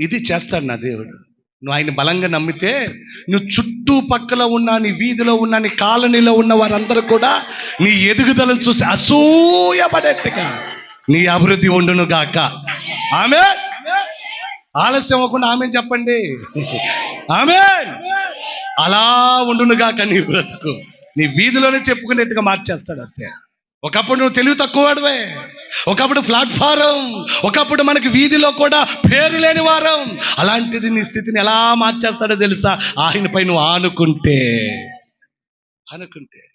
ఇది చేస్తాడు నా దేవుడు. నువ్వు ఆయన బలంగా నమ్మితే నువ్వు చుట్టుపక్కల ఉన్న నీ వీధిలో ఉన్న నీ కాలనీలో ఉన్న వారందరూ కూడా నీ ఎదుగుదలను చూసి అసూయపడేట్టుగా నీ అభివృద్ధి ఉండును గాక. ఆమె ఆలస్యం అవ్వకుండా ఆమె చెప్పండి. ఆమె అలా ఉండును గాక నీ బ్రతుకు. నీ వీధిలోనే చెప్పుకునేట్టుగా మార్చేస్తాడు అంతే. ఒకప్పుడు నువ్వు తెలివి తక్కువడవే ఒకప్పుడు ప్లాట్ఫారం ఒకప్పుడు మనకి వీధిలో కూడా పేరు లేని వారం. అలాంటిది నీ స్థితిని ఎలా మార్చేస్తాడో తెలుసా? ఆయనపై నువ్వు ఆనుకుంటే. అనుకుంటే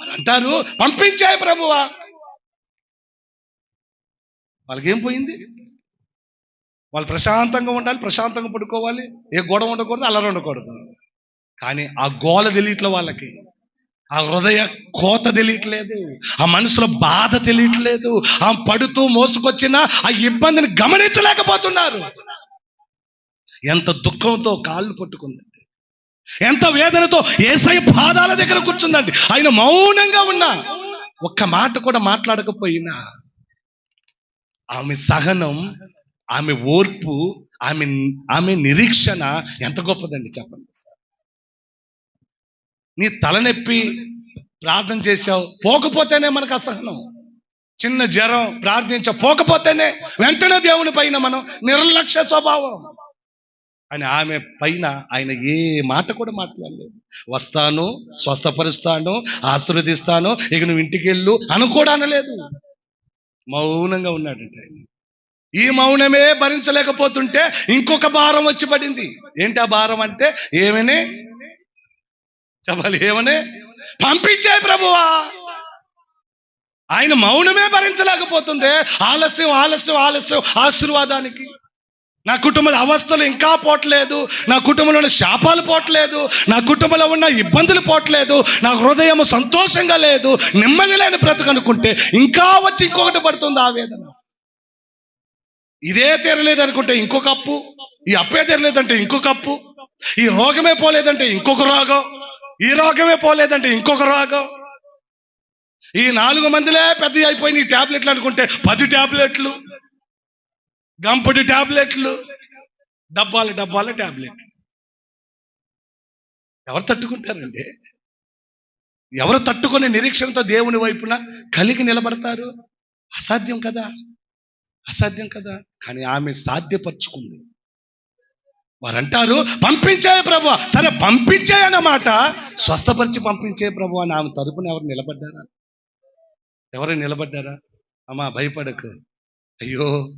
మరి అంటారు పంపించాయి ప్రభువా. వాళ్ళకేం పోయింది? వాళ్ళు ప్రశాంతంగా ఉండాలి ప్రశాంతంగా పడుకోవాలి. ఏ గోడ ఉండకూడదు అల్లరి ఉండకూడదు. కానీ ఆ గోల తెలియట్లో వాళ్ళకి. ఆ హృదయ కోత తెలియట్లేదు ఆ మనసులో బాధ తెలియట్లేదు ఆ పడుతూ మోసుకొచ్చిన ఆ ఇబ్బందిని గమనించలేకపోతున్నారు. ఎంత దుఃఖంతో కాళ్ళు పట్టుకుందండి. ఎంత వేదనతో ఏసై పాదాల దగ్గర కూర్చుందండి. ఆయన మౌనంగా ఉన్నా ఒక్క మాట కూడా మాట్లాడకపోయినా ఆమె సహనం ఆమె ఓర్పు ఆమె ఆమె నిరీక్షణ ఎంత గొప్పదండి చెప్పండి సార్. నీ తలనొప్పి ప్రార్థన చేశావు పోకపోతేనే మనకు అసహనం. చిన్న జ్వరం ప్రార్థించ పోకపోతేనే వెంటనే దేవుని పైన మనం నిర్లక్ష్య స్వభావం. అని ఆమె పైన ఆయన ఏ మాట కూడా మాట్లాడలేదు. వస్తాను స్వస్థపరుస్తాను ఆశీర్వదిస్తాను ఇక నువ్వు ఇంటికి వెళ్ళు అని కూడా అనలేదు. మౌనంగా ఉన్నాడంట ఆయన. ఈ మౌనమే భరించలేకపోతుంటే ఇంకొక భారం వచ్చి పడింది. ఏంటి ఆ భారం అంటే ఏమని? చెప్పాలి ఏమని? పంపించే ప్రభువా. ఆయన మౌనమే భరించలేకపోతుంది. ఆలస్యం ఆలస్యం ఆలస్యం ఆశీర్వాదానికి. నా కుటుంబంలో అవస్థలు ఇంకా పోవట్లేదు నా కుటుంబంలో ఉన్న శాపాలు పోవట్లేదు నా కుటుంబంలో ఉన్న ఇబ్బందులు పోవట్లేదు నా హృదయం సంతోషంగా లేదు. నెమ్మది లేని బ్రతకనుకుంటే ఇంకా వచ్చి ఇంకొకటి పడుతుంది ఆవేదన ఇదే తీరలేదు అనుకుంటే ఇంకొక అప్పు ఈ అప్పే తీరలేదంటే ఇంకొక అప్పు ఈ రోగమే పోలేదంటే ఇంకొక రోగం. ఈ రోగమే పోలేదంటే ఇంకొక రోగం. ఈ నాలుగు మందిలే పెద్ద అయిపోయిన ఈ టాబ్లెట్లు అనుకుంటే పది టాబ్లెట్లు గంపటి టాబ్లెట్లు డబ్బాల డబ్బాల టాబ్లెట్లు. ఎవరు తట్టుకుంటారండి? ఎవరు తట్టుకునే నిరీక్షణతో దేవుని వైపున కలిగి నిలబడతారు? అసాధ్యం కదా? అసాధ్యం కదా? కానీ ఆమె సాధ్యపరుచుకుంది. వారు అంటారు పంపించాయి ప్రభు సరే పంపించాయి అన్నమాట. స్వస్థపరిచి పంపించే ప్రభు అని ఆమె తరపున ఎవరు నిలబడ్డారా? ఎవరు నిలబడ్డారా? అమ్మా భయపడకు. అయ్యో